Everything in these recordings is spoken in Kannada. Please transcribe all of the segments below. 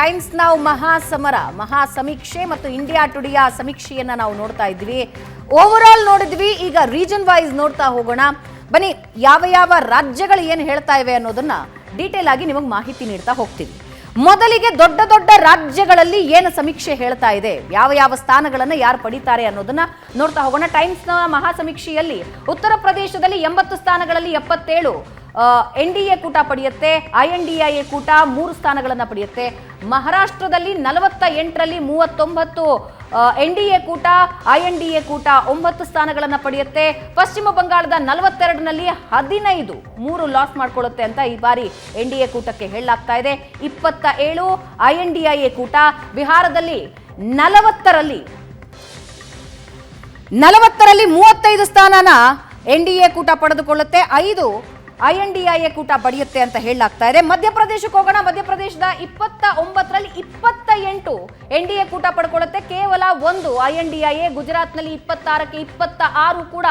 ಟೈಮ್ಸ್ ನಾವು ಮಹಾ ಸಮರ ಮಹಾ ಸಮೀಕ್ಷೆ ಮತ್ತು ಇಂಡಿಯಾ ಟುಡಿಯ ಸಮೀಕ್ಷೆಯನ್ನ ನಾವು ನೋಡ್ತಾ ಇದ್ವಿ. ಓವರ್ ಆಲ್ ನೋಡಿದ್ವಿ, ಈಗ ರೀಜನ್ ವೈಸ್ ನೋಡ್ತಾ ಹೋಗೋಣ. ಬನ್ನಿ, ಯಾವ ಯಾವ ರಾಜ್ಯಗಳು ಏನು ಹೇಳ್ತಾ ಇವೆ ಅನ್ನೋದನ್ನ ಡೀಟೇಲ್ ಆಗಿ ನಿಮಗೆ ಮಾಹಿತಿ ನೀಡ್ತಾ ಹೋಗ್ತೀವಿ. ಮೊದಲಿಗೆ ದೊಡ್ಡ ದೊಡ್ಡ ರಾಜ್ಯಗಳಲ್ಲಿ ಏನು ಸಮೀಕ್ಷೆ ಹೇಳ್ತಾ ಇದೆ, ಯಾವ ಯಾವ ಸ್ಥಾನಗಳನ್ನು ಯಾರು ಪಡಿತಾರೆ ಅನ್ನೋದನ್ನ ನೋಡ್ತಾ ಹೋಗೋಣ. ಟೈಮ್ಸ್ನ ಮಹಾ ಸಮೀಕ್ಷೆಯಲ್ಲಿ ಉತ್ತರ ಪ್ರದೇಶದಲ್ಲಿ ಎಂಬತ್ತು ಸ್ಥಾನಗಳಲ್ಲಿ ಎಪ್ಪತ್ತೇಳು ಎನ್ ಡಿ ಎ ಕೂಟ ಪಡೆಯುತ್ತೆ, ಐ ಎನ್ ಡಿ ಎ ಕೂಟ ಮೂರು ಸ್ಥಾನಗಳನ್ನು ಪಡೆಯುತ್ತೆ. ಮಹಾರಾಷ್ಟ್ರದಲ್ಲಿ ನಲವತ್ತ ಎಂಟರಲ್ಲಿ ಮೂವತ್ತೊಂಬತ್ತು ಎನ್ ಡಿ ಎ ಕೂಟ, ಐ ಎನ್ ಡಿ ಎ ಕೂಟ ಒಂಬತ್ತು ಸ್ಥಾನಗಳನ್ನು ಪಡೆಯುತ್ತೆ. ಪಶ್ಚಿಮ ಬಂಗಾಳದ ನಲವತ್ತೆರಡರಲ್ಲಿ ಹದಿನೈದು, ಮೂರು ಲಾಸ್ ಮಾಡ್ಕೊಳ್ಳುತ್ತೆ ಅಂತ ಈ ಬಾರಿ ಎನ್ ಡಿ ಎ ಕೂಟಕ್ಕೆ ಹೇಳಲಾಗ್ತಾ ಇದೆ. ಇಪ್ಪತ್ತ ಏಳು I N D I A ಕೂಟ ಬಿಹಾರದಲ್ಲಿ ನಲವತ್ತರಲ್ಲಿ ನಲವತ್ತರಲ್ಲಿ ಮೂವತ್ತೈದು ಸ್ಥಾನನ ಎನ್ ಡಿ ಎ ಕೂಟ ಪಡೆದುಕೊಳ್ಳುತ್ತೆ. ಐದು ಐ ಎನ್ ಡಿ ಎ ಕೂಟ ಪಡೆಯುತ್ತೆ ಅಂತ ಹೇಳಲಾಗ್ತಾ ಇದೆ. ಮಧ್ಯಪ್ರದೇಶಕ್ಕೆ ಹೋಗೋಣ. ಮಧ್ಯಪ್ರದೇಶದ ಇಪ್ಪತ್ತ ಒಂಬತ್ತರಲ್ಲಿ ಇಪ್ಪತ್ತ ಎಂಟು ಎನ್ ಡಿ ಎ ಕೂಟ ಪಡ್ಕೊಳ್ಳುತ್ತೆ. ಕೇವಲ ಒಂದು I N D I A, ಗುಜರಾತ್ನಲ್ಲಿ ಇಪ್ಪತ್ತಾರಕ್ಕೆ ಇಪ್ಪತ್ತ ಆರು ಕೂಡ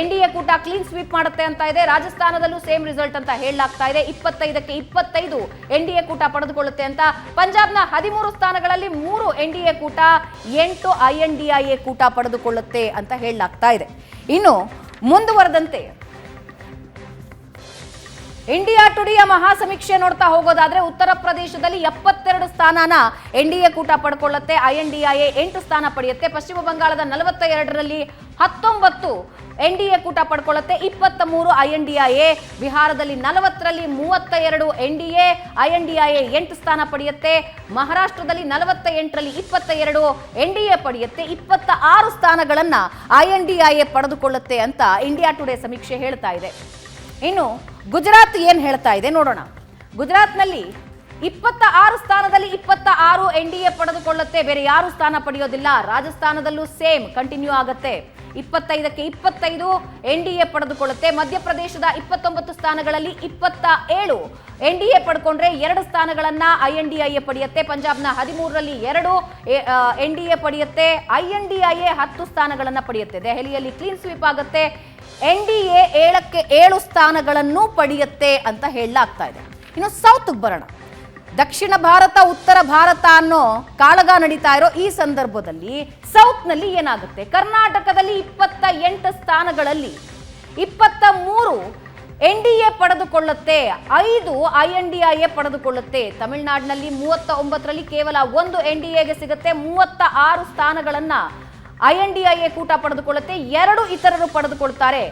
ಎನ್ ಡಿ ಎ ಕೂಟ ಕ್ಲೀನ್ ಸ್ವೀಪ್ ಮಾಡುತ್ತೆ ಅಂತ ಇದೆ. ರಾಜಸ್ಥಾನದಲ್ಲೂ ಸೇಮ್ ರಿಸಲ್ಟ್ ಅಂತ ಹೇಳಲಾಗ್ತಾ ಇದೆ. ಇಪ್ಪತ್ತೈದಕ್ಕೆ ಇಪ್ಪತ್ತೈದು ಎನ್ ಡಿ ಎ ಕೂಟ ಪಡೆದುಕೊಳ್ಳುತ್ತೆ ಅಂತ. ಪಂಜಾಬ್ನ ಹದಿಮೂರು ಸ್ಥಾನಗಳಲ್ಲಿ ಮೂರು ಎನ್ ಡಿ ಎ ಕೂಟ, ಎಂಟು I N D I A ಕೂಟ ಪಡೆದುಕೊಳ್ಳುತ್ತೆ ಅಂತ ಹೇಳಲಾಗ್ತಾ ಇದೆ. ಇನ್ನು ಮುಂದುವರೆದಂತೆ ಇಂಡಿಯಾ ಟುಡಿಯ ಮಹಾ ಸಮೀಕ್ಷೆ ನೋಡ್ತಾ ಹೋಗೋದಾದ್ರೆ ಉತ್ತರ ಪ್ರದೇಶದಲ್ಲಿ ಎಪ್ಪತ್ತೆರಡು ಸ್ಥಾನನ ಎನ್ ಡಿ ಎ ಕೂಟ ಪಡ್ಕೊಳ್ಳುತ್ತೆ. I N D I A ಎಂಟು ಸ್ಥಾನ ಪಡೆಯುತ್ತೆ. ಪಶ್ಚಿಮ ಬಂಗಾಳದ ನಲವತ್ತ ಎರಡರಲ್ಲಿ ಹತ್ತೊಂಬತ್ತು ಎನ್ ಡಿ ಎ ಕೂಟ ಪಡ್ಕೊಳ್ಳುತ್ತೆ. ಇಪ್ಪತ್ತ ಮೂರು I N D I A, ಬಿಹಾರದಲ್ಲಿ ನಲವತ್ತರಲ್ಲಿ ಮೂವತ್ತ ಎರಡು N D A, I N D I A ಎಂಟು ಸ್ಥಾನ ಪಡೆಯುತ್ತೆ. ಮಹಾರಾಷ್ಟ್ರದಲ್ಲಿ ನಲವತ್ತ ಎಂಟರಲ್ಲಿ ಇಪ್ಪತ್ತ ಎರಡು ಎನ್ ಡಿ ಎ ಪಡೆಯುತ್ತೆ. ಇಪ್ಪತ್ತ ಆರು ಸ್ಥಾನಗಳನ್ನು I N D I A ಪಡೆದುಕೊಳ್ಳುತ್ತೆ ಅಂತ ಇಂಡಿಯಾ ಟುಡೇ ಸಮೀಕ್ಷೆ ಹೇಳ್ತಾ ಇದೆ. ಇನ್ನು ಗುಜರಾತ್ ಏನ್ ಹೇಳ್ತಾ ಇದೆ ನೋಡೋಣ. ಗುಜರಾತ್ನಲ್ಲಿ ಇಪ್ಪತ್ತ ಆರು ಸ್ಥಾನದಲ್ಲಿ ಇಪ್ಪತ್ತ ಆರು ಎನ್ ಡಿ ಎ ಪಡೆದುಕೊಳ್ಳುತ್ತೆ. ಬೇರೆ ಯಾರು ಸ್ಥಾನ ಪಡೆಯೋದಿಲ್ಲ. ರಾಜಸ್ಥಾನದಲ್ಲೂ ಸೇಮ್ ಕಂಟಿನ್ಯೂ ಆಗುತ್ತೆ. ಇಪ್ಪತ್ತೈದಕ್ಕೆ ಇಪ್ಪತ್ತೈದು ಎನ್ ಡಿ ಎ ಪಡೆದುಕೊಳ್ಳುತ್ತೆ. ಮಧ್ಯಪ್ರದೇಶದ ಇಪ್ಪತ್ತೊಂಬತ್ತು ಸ್ಥಾನಗಳಲ್ಲಿ ಇಪ್ಪತ್ತ ಏಳು ಎನ್ ಡಿ ಎ ಪಡ್ಕೊಂಡ್ರೆ ಎರಡು ಸ್ಥಾನಗಳನ್ನ I N D I A ಪಡೆಯುತ್ತೆ. ಪಂಜಾಬ್ನ ಹದಿಮೂರರಲ್ಲಿ ಎರಡು N D A ಪಡೆಯುತ್ತೆ. I N D I A ಹತ್ತು ಸ್ಥಾನಗಳನ್ನು ಪಡೆಯುತ್ತೆ. ದೆಹಲಿಯಲ್ಲಿ ಕ್ಲೀನ್ ಸ್ವೀಪ್ ಆಗುತ್ತೆ. ಎನ್ ಡಿ ಎ ಏಳಕ್ಕೆ ಏಳು ಸ್ಥಾನಗಳನ್ನು ಪಡೆಯುತ್ತೆ ಅಂತ ಹೇಳಲಾಗ್ತಾ ಇದೆ. ಇನ್ನು ಸೌತ್ಗೆ ಬರೋಣ. ದಕ್ಷಿಣ ಭಾರತ, ಉತ್ತರ ಭಾರತ ಅನ್ನೋ ಕಾಳಗ ನಡೀತಾ ಇರೋ ಈ ಸಂದರ್ಭದಲ್ಲಿ ಸೌತ್ನಲ್ಲಿ ಏನಾಗುತ್ತೆ? ಕರ್ನಾಟಕದಲ್ಲಿ ಇಪ್ಪತ್ತ ಎಂಟು ಸ್ಥಾನಗಳಲ್ಲಿ ಇಪ್ಪತ್ತ ಮೂರು ಎನ್ ಡಿ ಎ ಪಡೆದುಕೊಳ್ಳುತ್ತೆ, ಐದು I N D I A ಪಡೆದುಕೊಳ್ಳುತ್ತೆ. ತಮಿಳುನಾಡಿನಲ್ಲಿ ಮೂವತ್ತ ಒಂಬತ್ತರಲ್ಲಿ ಕೇವಲ ಒಂದು ಎನ್ ಡಿ ಎಗೆ ಸಿಗುತ್ತೆ ಮೂವತ್ತ ಆರು ಸ್ಥಾನಗಳನ್ನ I N D I A ಕೂಟ ಪಡೆದುಕೊಳ್ಳುತ್ತೆ. ಎರಡು ಇತರರು ಪಡೆದುಕೊಳ್ತಾರೆ.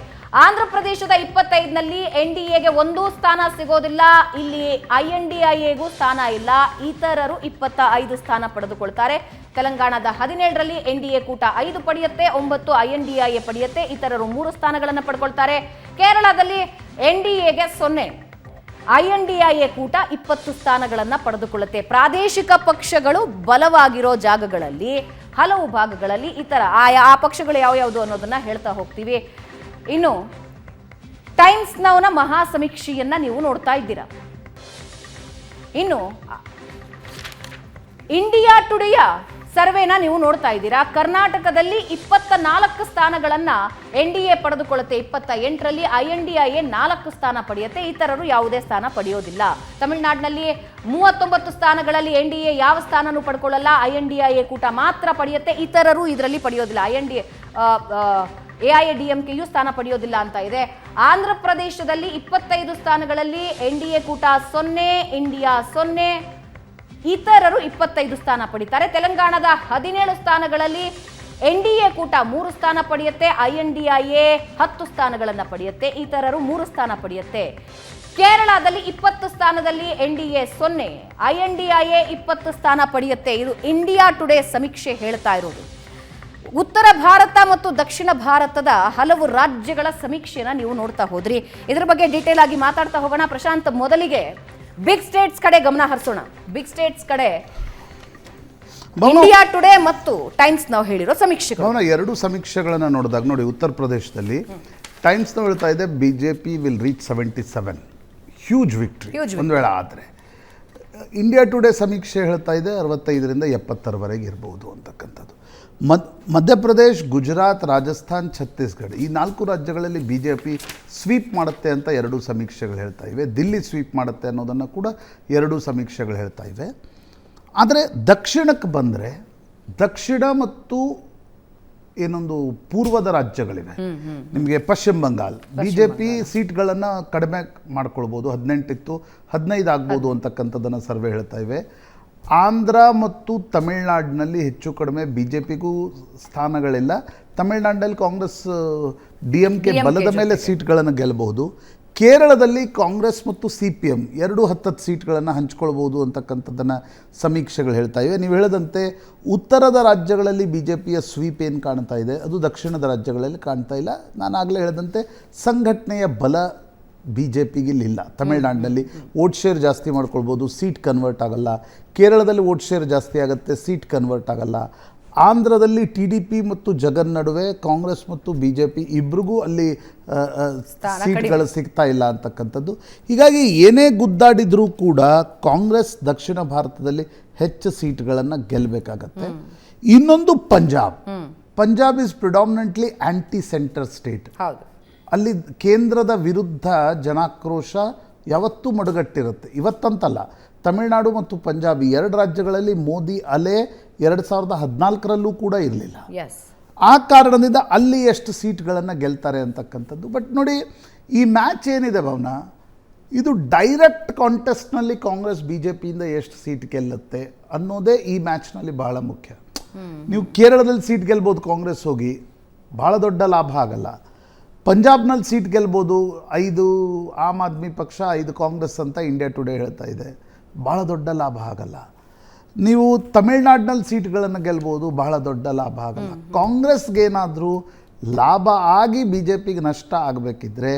ಆಂಧ್ರ ಪ್ರದೇಶದ ಇಪ್ಪತ್ತೈದನಲ್ಲಿ ಎನ್ ಡಿ ಎಗೆ ಒಂದೂ ಸ್ಥಾನ ಸಿಗೋದಿಲ್ಲ. ಇಲ್ಲಿ ಐ ಎನ್ ಡಿ ಐ ಎಗೂ ಸ್ಥಾನ ಇಲ್ಲ. ಇತರರು ಇಪ್ಪತ್ತ ಐದು ಸ್ಥಾನ ಪಡೆದುಕೊಳ್ತಾರೆ. ತೆಲಂಗಾಣದ ಹದಿನೇಳರಲ್ಲಿ ಎನ್ ಡಿ ಎ ಕೂಟ ಐದು ಪಡೆಯುತ್ತೆ, ಒಂಬತ್ತು I N D I A ಪಡೆಯುತ್ತೆ. ಇತರರು ಮೂರು ಸ್ಥಾನಗಳನ್ನು ಪಡ್ಕೊಳ್ತಾರೆ ಕೇರಳದಲ್ಲಿ ಎನ್ ಡಿ ಎಗೆ ಸೊನ್ನೆ. I N D I A ಕೂಟ ಇಪ್ಪತ್ತು ಸ್ಥಾನಗಳನ್ನು ಪಡೆದುಕೊಳ್ಳುತ್ತೆ. ಪ್ರಾದೇಶಿಕ ಪಕ್ಷಗಳು ಬಲವಾಗಿರೋ ಜಾಗಗಳಲ್ಲಿ ಹಲವು ಭಾಗಗಳಲ್ಲಿ ಈ ಥರ ಆ ಆ ಪಕ್ಷಗಳು ಯಾವ್ಯಾವುದು ಅನ್ನೋದನ್ನ ಹೇಳ್ತಾ ಹೋಗ್ತೀವಿ. ಇನ್ನು ಟೈಮ್ಸ್ ನೌನ ಮಹಾ ಸಮೀಕ್ಷೆಯನ್ನ ನೀವು ನೋಡ್ತಾ ಇದ್ದೀರಾ. ಇನ್ನು ಇಂಡಿಯಾ ಟುಡೆಯ ಸರ್ವೆನ ನೀವು ನೋಡ್ತಾ ಇದ್ದೀರಾ? ಕರ್ನಾಟಕದಲ್ಲಿ ಇಪ್ಪತ್ತ ನಾಲ್ಕು ಸ್ಥಾನಗಳನ್ನು ಎನ್ ಡಿ ಎ ಪಡೆದುಕೊಳ್ಳುತ್ತೆ. ಇಪ್ಪತ್ತ ಎಂಟರಲ್ಲಿ I N D I A ನಾಲ್ಕು ಸ್ಥಾನ ಪಡೆಯುತ್ತೆ. ಇತರರು ಯಾವುದೇ ಸ್ಥಾನ ಪಡೆಯೋದಿಲ್ಲ. ತಮಿಳುನಾಡಿನಲ್ಲಿ ಮೂವತ್ತೊಂಬತ್ತು ಸ್ಥಾನಗಳಲ್ಲಿ ಎನ್ ಡಿ ಎ ಯಾವ ಸ್ಥಾನನೂ ಪಡ್ಕೊಳ್ಳಲ್ಲ. I N D I A ಕೂಟ ಮಾತ್ರ ಪಡೆಯುತ್ತೆ. ಇತರರು ಇದರಲ್ಲಿ ಪಡೆಯೋದಿಲ್ಲ. I N D A I D M ಕೆಯು ಸ್ಥಾನ ಪಡೆಯೋದಿಲ್ಲ ಅಂತ ಇದೆ. ಆಂಧ್ರ ಪ್ರದೇಶದಲ್ಲಿ ಇಪ್ಪತ್ತೈದು ಸ್ಥಾನಗಳಲ್ಲಿ ಎನ್ ಡಿ ಎ ಕೂಟ ಸೊನ್ನೆ, ಇಂಡಿಯಾ ಸೊನ್ನೆ ಇತರರು ಇಪ್ಪತ್ತೈದು ಸ್ಥಾನ ಪಡಿತಾರೆ. ತೆಲಂಗಾಣದ ಹದಿನೇಳು ಸ್ಥಾನಗಳಲ್ಲಿ ಎನ್ ಡಿ ಎ ಕೂಟ ಮೂರು ಸ್ಥಾನ ಪಡೆಯುತ್ತೆ. I N D I A ಹತ್ತು ಸ್ಥಾನಗಳನ್ನು ಪಡೆಯುತ್ತೆ. ಇತರರು ಮೂರು ಸ್ಥಾನ ಪಡೆಯುತ್ತೆ. ಕೇರಳದಲ್ಲಿ ಇಪ್ಪತ್ತು ಸ್ಥಾನದಲ್ಲಿ ಎನ್ ಡಿ ಎ ಸೊನ್ನೆ, I N D I A ಇಪ್ಪತ್ತು ಸ್ಥಾನ ಪಡೆಯುತ್ತೆ. ಇದು ಇಂಡಿಯಾ ಟುಡೇ ಸಮೀಕ್ಷೆ ಹೇಳ್ತಾ ಇರೋದು. ಉತ್ತರ ಭಾರತ ಮತ್ತು ದಕ್ಷಿಣ ಭಾರತದ ಹಲವು ರಾಜ್ಯಗಳ ಸಮೀಕ್ಷೆನ ನೀವು ನೋಡ್ತಾ ಹೋದ್ರಿ. ಇದ್ರ ಬಗ್ಗೆ ಡೀಟೇಲ್ ಆಗಿ ಮಾತಾಡ್ತಾ ಹೋಗೋಣ. ಪ್ರಶಾಂತ್, ಮೊದಲಿಗೆ ಬಿಗ್ ಸ್ಟೇಟ್ಸ್ ಕಡೆ ಗಮನ ಹರಿಸೋಣ. ಬಿಗ್ ಸ್ಟೇಟ್ಸ್ ಕಡೆ ಇಂಡಿಯಾ ಟುಡೇ ಮತ್ತು ಟೈಮ್ಸ್ ನಾವು ಹೇಳಿರೋ ಸಮೀಕ್ಷೆಗಳು. ಭವನ ಎರಡು ಸಮೀಕ್ಷೆಗಳನ್ನು ನೋಡಿದಾಗ ನೋಡಿ ಉತ್ತರ ಪ್ರದೇಶದಲ್ಲಿ ಟೈಮ್ಸ್ ಹೇಳ್ತಾ ಇದೆ B J P will reach seventy seven huge victory Huge ಒಂದು ವೇಳೆ ಆದರೆ. ಇಂಡಿಯಾ ಟುಡೇ ಸಮೀಕ್ಷೆ ಹೇಳ್ತಾ ಇದೆ ಅರವತ್ತೈದರಿಂದ ಎಪ್ಪತ್ತರವರೆಗೆ ಇರ್ಬೋದು ಅಂತಕ್ಕಂಥದ್ದು. ಮದ್ ಮಧ್ಯಪ್ರದೇಶ್ ಗುಜರಾತ್ ರಾಜಸ್ಥಾನ್ ಛತ್ತೀಸ್ಗಢ. ಈ ನಾಲ್ಕು ರಾಜ್ಯಗಳಲ್ಲಿ ಬಿ ಜೆ ಪಿ ಸ್ವೀಪ್ ಮಾಡುತ್ತೆ ಅಂತ ಎರಡು ಸಮೀಕ್ಷೆಗಳು ಹೇಳ್ತಾ ಇವೆ. ದಿಲ್ಲಿ ಸ್ವೀಪ್ ಮಾಡುತ್ತೆ ಅನ್ನೋದನ್ನು ಕೂಡ ಎರಡು ಸಮೀಕ್ಷೆಗಳು ಹೇಳ್ತಾ ಇವೆ. ಆದರೆ ದಕ್ಷಿಣಕ್ಕೆ ಬಂದರೆ ದಕ್ಷಿಣ ಮತ್ತು ಏನೊಂದು ಪೂರ್ವದ ರಾಜ್ಯಗಳಿವೆ. ನಿಮಗೆ ಪಶ್ಚಿಮ ಬಂಗಾಲ್ ಬಿ ಜೆ ಪಿ ಸೀಟ್ಗಳನ್ನು ಕಡಿಮೆ ಮಾಡ್ಕೊಳ್ಬೋದು. ಹದಿನೆಂಟಿತ್ತು ಹದಿನೈದು ಆಗ್ಬೋದು ಅಂತಕ್ಕಂಥದ್ದನ್ನು ಸರ್ವೆ ಹೇಳ್ತಾ ಇವೆ. ಆಂಧ್ರ ಮತ್ತು ತಮಿಳ್ನಾಡಿನಲ್ಲಿ ಹೆಚ್ಚು ಕಡಿಮೆ ಬಿ ಜೆ ಪಿಗೂ ಸ್ಥಾನಗಳಿಲ್ಲ. ತಮಿಳ್ನಾಡಲ್ಲಿ ಕಾಂಗ್ರೆಸ್ ಡಿ ಎಂ ಕೆ ಬಲದ ಮೇಲೆ ಸೀಟ್ಗಳನ್ನು ಗೆಲ್ಲಬಹುದು. ಕೇರಳದಲ್ಲಿ ಕಾಂಗ್ರೆಸ್ ಮತ್ತು ಸಿ ಪಿ ಎಂ ಎರಡು ಹತ್ತತ್ತು ಸೀಟ್ಗಳನ್ನು ಹಂಚ್ಕೊಳ್ಬೋದು ಅಂತಕ್ಕಂಥದ್ದನ್ನು ಸಮೀಕ್ಷೆಗಳು ಹೇಳ್ತಾ ಇವೆ. ನೀವು ಹೇಳಿದಂತೆ ಉತ್ತರದ ರಾಜ್ಯಗಳಲ್ಲಿ ಬಿ ಜೆ ಪಿಯ ಸ್ವೀಪ್ ಏನು ಕಾಣ್ತಾ ಇದೆ? ಅದು ದಕ್ಷಿಣದ ರಾಜ್ಯಗಳಲ್ಲಿ ಕಾಣ್ತಾ ಇಲ್ಲ. ನಾನು ಆಗಲೇ ಹೇಳಿದಂತೆ ಸಂಘಟನೆಯ ಬಲ ಬಿ ಜೆ ಪಿಗಿಲ್ಲ ತಮಿಳ್ನಾಡಿನಲ್ಲಿ ವೋಟ್ ಶೇರ್ ಜಾಸ್ತಿ ಮಾಡ್ಕೊಳ್ಬೋದು ಸೀಟ್ ಕನ್ವರ್ಟ್ ಆಗಲ್ಲ. ಕೇರಳದಲ್ಲಿ ವೋಟ್ ಶೇರ್ ಜಾಸ್ತಿ ಆಗುತ್ತೆ ಸೀಟ್ ಕನ್ವರ್ಟ್ ಆಗಲ್ಲ. ಆಂಧ್ರದಲ್ಲಿ ಟಿ ಡಿ ಪಿ ಮತ್ತು ಜಗನ್ ನಡುವೆ ಕಾಂಗ್ರೆಸ್ ಮತ್ತು ಬಿ ಜೆ ಪಿ ಇಬ್ರಿಗೂ ಅಲ್ಲಿ ಸೀಟ್ಗಳು ಸಿಗ್ತಾ ಇಲ್ಲ ಅಂತಕ್ಕಂಥದ್ದು. ಹೀಗಾಗಿ ಏನೇ ಗುದ್ದಾಡಿದರೂ ಕೂಡ ಕಾಂಗ್ರೆಸ್ ದಕ್ಷಿಣ ಭಾರತದಲ್ಲಿ ಹೆಚ್ಚು ಸೀಟ್ಗಳನ್ನು ಗೆಲ್ಲಬೇಕಾಗತ್ತೆ ಇನ್ನೊಂದು Punjab. Punjab is predominantly anti centre state ಹೌದು. ಅಲ್ಲಿ ಕೇಂದ್ರದ ವಿರುದ್ಧ ಜನಾಕ್ರೋಶ ಯಾವತ್ತೂ ಮಡುಗಟ್ಟಿರುತ್ತೆ. ಇವತ್ತಂತಲ್ಲ ತಮಿಳುನಾಡು ಮತ್ತು ಪಂಜಾಬ್ ಎರಡು ರಾಜ್ಯಗಳಲ್ಲಿ ಮೋದಿ ಅಲೆ ಎರಡು ಸಾವಿರದ ಹದಿನಾಲ್ಕರಲ್ಲೂ ಕೂಡ ಇರಲಿಲ್ಲ. ಆ ಕಾರಣದಿಂದ ಅಲ್ಲಿ ಎಷ್ಟು ಸೀಟ್ಗಳನ್ನು ಗೆಲ್ತಾರೆ ಅಂತಕ್ಕಂಥದ್ದು. ಬಟ್ ನೋಡಿ ಈ ಮ್ಯಾಚ್ ಏನಿದೆ ಭವನ? ಇದು ಡೈರೆಕ್ಟ್ ಕಾಂಟೆಸ್ಟ್ನಲ್ಲಿ ಕಾಂಗ್ರೆಸ್ ಬಿ ಜೆ ಪಿಯಿಂದ ಎಷ್ಟು ಸೀಟ್ ಗೆಲ್ಲುತ್ತೆ ಅನ್ನೋದೇ ಈ ಮ್ಯಾಚ್ನಲ್ಲಿ ಬಹಳ ಮುಖ್ಯ. ನೀವು ಕೇರಳದಲ್ಲಿ ಸೀಟ್ ಗೆಲ್ಬೋದು ಕಾಂಗ್ರೆಸ್ ಹೋಗಿ ಭಾಳ ದೊಡ್ಡ ಲಾಭ ಆಗಲ್ಲ. ಪಂಜಾಬ್ನಲ್ಲಿ ಸೀಟ್ ಗೆಲ್ಬೋದು ಐದು ಆಮ್ ಆದ್ಮಿ ಪಕ್ಷ ಐದು ಕಾಂಗ್ರೆಸ್ ಅಂತ ಇಂಡಿಯಾ ಟುಡೇ ಹೇಳ್ತಾ ಇದೆ. ಭಾಳ ದೊಡ್ಡ ಲಾಭ ಆಗಲ್ಲ. ನೀವು ತಮಿಳ್ನಾಡಿನಲ್ಲಿ ಸೀಟ್ಗಳನ್ನು ಗೆಲ್ಬೋದು ಬಹಳ ದೊಡ್ಡ ಲಾಭ ಆಗಲ್ಲ. ಕಾಂಗ್ರೆಸ್ಗೇನಾದರೂ ಲಾಭ ಆಗಿ ಬಿ ಜೆ ಪಿಗೆ ನಷ್ಟ ಆಗಬೇಕಿದ್ರೆ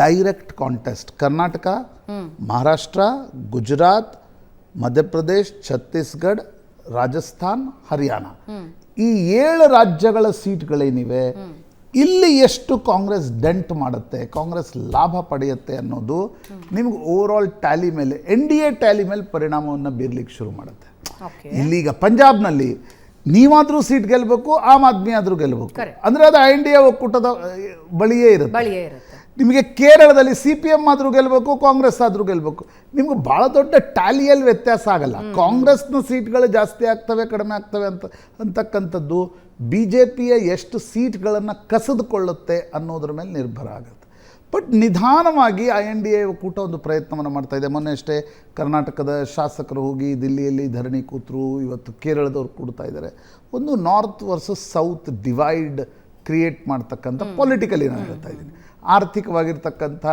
ಡೈರೆಕ್ಟ್ ಕಾಂಟೆಸ್ಟ್ ಕರ್ನಾಟಕ ಮಹಾರಾಷ್ಟ್ರ ಗುಜರಾತ್ ಮಧ್ಯಪ್ರದೇಶ್ ಛತ್ತೀಸ್ಗಢ ರಾಜಸ್ಥಾನ್ ಹರಿಯಾಣ. ಈ ಏಳು ರಾಜ್ಯಗಳ ಸೀಟ್ಗಳೇನಿವೆ ಇಲ್ಲಿ ಎಷ್ಟು ಕಾಂಗ್ರೆಸ್ ಡೆಂಟ್ ಮಾಡುತ್ತೆ ಕಾಂಗ್ರೆಸ್ ಲಾಭ ಪಡೆಯುತ್ತೆ ಅನ್ನೋದು ನಿಮ್ಗೆ ಓವರ್ ಆಲ್ ಟ್ಯಾಲಿ ಮೇಲೆ ಎನ್ ಡಿ ಎ ಟ್ಯಾಲಿ ಮೇಲೆ ಪರಿಣಾಮವನ್ನು ಬೀರ್ಲಿಕ್ಕೆ ಶುರು ಮಾಡುತ್ತೆ. ಇಲ್ಲಿಗ ಪಂಜಾಬ್ನಲ್ಲಿ ನೀವಾದರೂ ಸೀಟ್ ಗೆಲ್ಲಬೇಕು ಆಮ್ ಆದ್ಮಿ ಆದರೂ ಗೆಲ್ಲಬೇಕು. ಅಂದರೆ ಅದು ಎನ್ ಡಿ ಎ ಒಕ್ಕೂಟದ ಬಳಿಯೇ ಇರುತ್ತೆ. ನಿಮಗೆ ಕೇರಳದಲ್ಲಿ ಸಿ ಪಿ ಎಂ ಆದರೂ ಗೆಲ್ಲಬೇಕು ಕಾಂಗ್ರೆಸ್ ಆದರೂ ಗೆಲ್ಲಬೇಕು ನಿಮ್ಗೆ ಭಾಳ ದೊಡ್ಡ ಟ್ಯಾಲಿಯಲ್ಲಿ ವ್ಯತ್ಯಾಸ ಆಗಲ್ಲ. ಕಾಂಗ್ರೆಸ್ನ ಸೀಟ್ಗಳು ಜಾಸ್ತಿ ಆಗ್ತವೆ ಕಡಿಮೆ ಆಗ್ತವೆ ಅಂತ ಅಂತಕ್ಕಂಥದ್ದು ಬಿ ಜೆ ಪಿಯ ಎಷ್ಟು ಸೀಟ್ಗಳನ್ನು ಕಸಿದುಕೊಳ್ಳುತ್ತೆ ಅನ್ನೋದ್ರ ಮೇಲೆ ನಿರ್ಭರ ಆಗುತ್ತೆ. ಬಟ್ ನಿಧಾನವಾಗಿ ಐ ಎನ್ ಡಿ ಎ ಒಕ್ಕೂಟ ಒಂದು ಪ್ರಯತ್ನವನ್ನು ಮಾಡ್ತಾ ಇದೆ. ಮೊನ್ನೆ ಅಷ್ಟೇ ಕರ್ನಾಟಕದ ಶಾಸಕರು ಹೋಗಿ ದಿಲ್ಲಿಯಲ್ಲಿ ಧರಣಿ ಕೂತರು ಇವತ್ತು ಕೇರಳದವ್ರು ಕೂಡ್ತಾ ಇದ್ದಾರೆ. ಒಂದು north versus south divide create ಮಾಡ್ತಕ್ಕಂಥ ಪೊಲಿಟಿಕಲಿ ನಾನು ಹೇಳ್ತಾ ಇದ್ದೀನಿ. ಆರ್ಥಿಕವಾಗಿರ್ತಕ್ಕಂಥ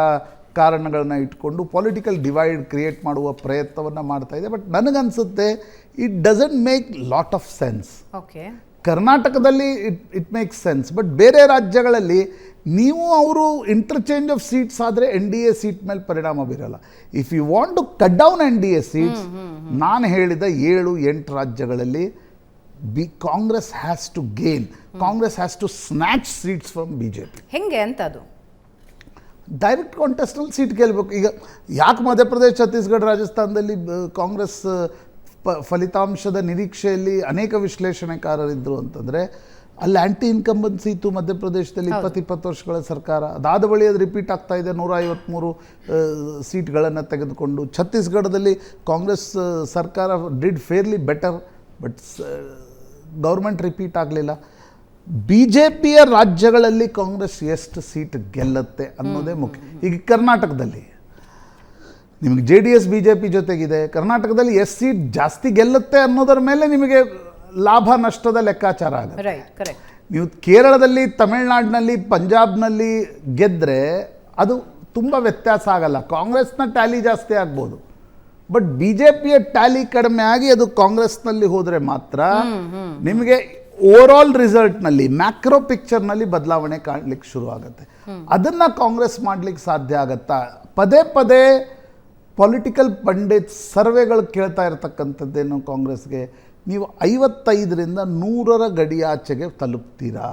ಕಾರಣಗಳನ್ನ ಇಟ್ಕೊಂಡು ಪೊಲಿಟಿಕಲ್ ಡಿವೈಡ್ ಕ್ರಿಯೇಟ್ ಮಾಡುವ ಪ್ರಯತ್ನವನ್ನು ಮಾಡ್ತಾ ಇದೆ. ಬಟ್ ನನಗನ್ಸುತ್ತೆ it doesn't make lot of sense okay ಕರ್ನಾಟಕದಲ್ಲಿ it it makes sense but ಬೇರೆ ರಾಜ್ಯಗಳಲ್ಲಿ ನೀವು ಅವರು ಇಂಟರ್ಚೇಂಜ್ ಆಫ್ ಸೀಟ್ಸ್ ಆದರೆ ಎನ್ ಡಿ ಎ ಸೀಟ್ ಮೇಲೆ ಪರಿಣಾಮ ಬೀರಲ್ಲ. If you want to cut down N D A seats ನಾನು ಹೇಳಿದ ಏಳು ಎಂಟು ರಾಜ್ಯಗಳಲ್ಲಿ B Congress has to gain Congress has to snatch seats from B J P ಹೆಂಗೆ ಅಂತ ಅದು ಡೈರೆಕ್ಟ್ ಕಾಂಟೆಸ್ಟಲ್ಲಿ ಸೀಟ್ ಗೆಲ್ಲಬೇಕು ಈಗ ಯಾಕೆ ಮಧ್ಯಪ್ರದೇಶ ಛತ್ತೀಸ್ಗಢ ರಾಜಸ್ಥಾನದಲ್ಲಿ ಕಾಂಗ್ರೆಸ್ ಪ ಫಲಿತಾಂಶದ ನಿರೀಕ್ಷೆಯಲ್ಲಿ ಅನೇಕ ವಿಶ್ಲೇಷಣೆಕಾರರಿದ್ದರು ಅಂತಂದರೆ ಅಲ್ಲಿ ಆ್ಯಂಟಿ ಇನ್ಕಂಬನ್ಸಿ ಇತ್ತು ಮಧ್ಯಪ್ರದೇಶದಲ್ಲಿ ಇಪ್ಪತ್ತು ಇಪ್ಪತ್ತು ವರ್ಷಗಳ ಸರ್ಕಾರ. ಅದಾದ ಬಳಿ ಅದು ರಿಪೀಟ್ ಆಗ್ತಾ ಇದೆ. ನೂರ ಐವತ್ತ್ಮೂರು ಸೀಟ್ಗಳನ್ನು ತೆಗೆದುಕೊಂಡು. ಛತ್ತೀಸ್ಗಢದಲ್ಲಿ ಕಾಂಗ್ರೆಸ್ ಸರ್ಕಾರ did fairly better but government repeat ಆಗಲಿಲ್ಲ. ಬಿ ಜೆ ಪಿಯ ರಾಜ್ಯಗಳಲ್ಲಿ ಕಾಂಗ್ರೆಸ್ ಎಷ್ಟು ಸೀಟ್ ಗೆಲ್ಲುತ್ತೆ ಅನ್ನೋದೇ ಮುಖ್ಯ. ಈಗ ಕರ್ನಾಟಕದಲ್ಲಿ ನಿಮಗೆ J D S B J P ಜೊತೆಗಿದೆ ಕರ್ನಾಟಕದಲ್ಲಿ ಎಷ್ಟು ಸೀಟ್ ಜಾಸ್ತಿ ಗೆಲ್ಲುತ್ತೆ ಅನ್ನೋದರ ಮೇಲೆ ನಿಮಗೆ ಲಾಭ ನಷ್ಟದ ಲೆಕ್ಕಾಚಾರ ಆಗುತ್ತೆ. ನೀವು ಕೇರಳದಲ್ಲಿ ತಮಿಳ್ನಾಡಿನಲ್ಲಿ ಪಂಜಾಬ್ನಲ್ಲಿ ಗೆದ್ದರೆ ಅದು ತುಂಬ ವ್ಯತ್ಯಾಸ ಆಗಲ್ಲ. ಕಾಂಗ್ರೆಸ್ನ ಟ್ಯಾಲಿ ಜಾಸ್ತಿ ಆಗ್ಬೋದು. ಬಟ್ ಬಿ ಜೆ ಪಿಯ ಟ್ಯಾಲಿ ಕಡಿಮೆ ಆಗಿ ಅದು ಕಾಂಗ್ರೆಸ್ನಲ್ಲಿ ಹೋದರೆ ಮಾತ್ರ ನಿಮಗೆ ಓವರ್ ಆಲ್ ರಿಸಲ್ಟ್ನಲ್ಲಿ ಮ್ಯಾಕ್ರೋ ಪಿಕ್ಚರ್ನಲ್ಲಿ ಬದಲಾವಣೆ ಕಾಣಲಿಕ್ಕೆ ಶುರು ಆಗುತ್ತೆ. ಅದನ್ನು ಕಾಂಗ್ರೆಸ್ ಮಾಡಲಿಕ್ಕೆ ಸಾಧ್ಯ ಆಗತ್ತಾ? ಪದೇ ಪದೇ ಪೊಲಿಟಿಕಲ್ ಪಂಡಿತ್ ಸರ್ವೆಗಳು ಕೇಳ್ತಾ ಇರತಕ್ಕಂಥದ್ದೇನು ಕಾಂಗ್ರೆಸ್ಗೆ? ನೀವು ಐವತ್ತೈದರಿಂದ ನೂರರ ಗಡಿಯಾಚೆಗೆ ತಲುಪ್ತೀರಾ?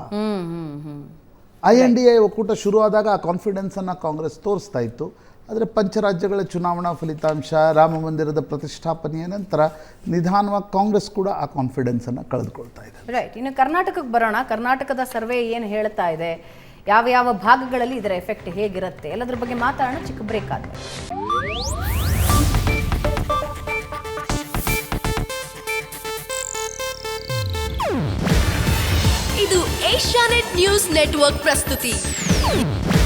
ಐ ಎನ್ ಡಿ ಎ ಒಕ್ಕೂಟ ಶುರುವಾದಾಗ ಆ ಕಾನ್ಫಿಡೆನ್ಸನ್ನು ಕಾಂಗ್ರೆಸ್ ತೋರಿಸ್ತಾ ಇತ್ತು. ಆದರೆ ಪಂಚರಾಜ್ಯಗಳ ಚುನಾವಣಾ ಫಲಿತಾಂಶ ರಾಮ ಮಂದಿರದ ಪ್ರತಿಷ್ಠಾಪನೆಯ ನಂತರ ನಿಧಾನವಾಗಿ ಕಾಂಗ್ರೆಸ್ ಕೂಡ ಆ ಕಾನ್ಫಿಡೆನ್ಸ್ ಅನ್ನು ಕಳೆದುಕೊಳ್ತಾ ಇದೆ. ರೈಟ್ ಇನ್ನು ಕರ್ನಾಟಕಕ್ಕೆ ಬರೋಣ. ಕರ್ನಾಟಕದ ಸರ್ವೆ ಏನು ಹೇಳ್ತಾ ಇದೆ? ಯಾವ ಯಾವ ಭಾಗಗಳಲ್ಲಿ ಇದರ ಎಫೆಕ್ಟ್ ಹೇಗಿರುತ್ತೆ? ಎಲ್ಲದ್ರ ಬಗ್ಗೆ ಮಾತಾಡೋಣ. ಚಿಕ್ಕ ಬ್ರೇಕ್ ಆದ ಇದು ಏಷ್ಯಾನೆಟ್ ನ್ಯೂಸ್ ನೆಟ್ವರ್ಕ್ ಪ್ರಸ್ತುತಿ.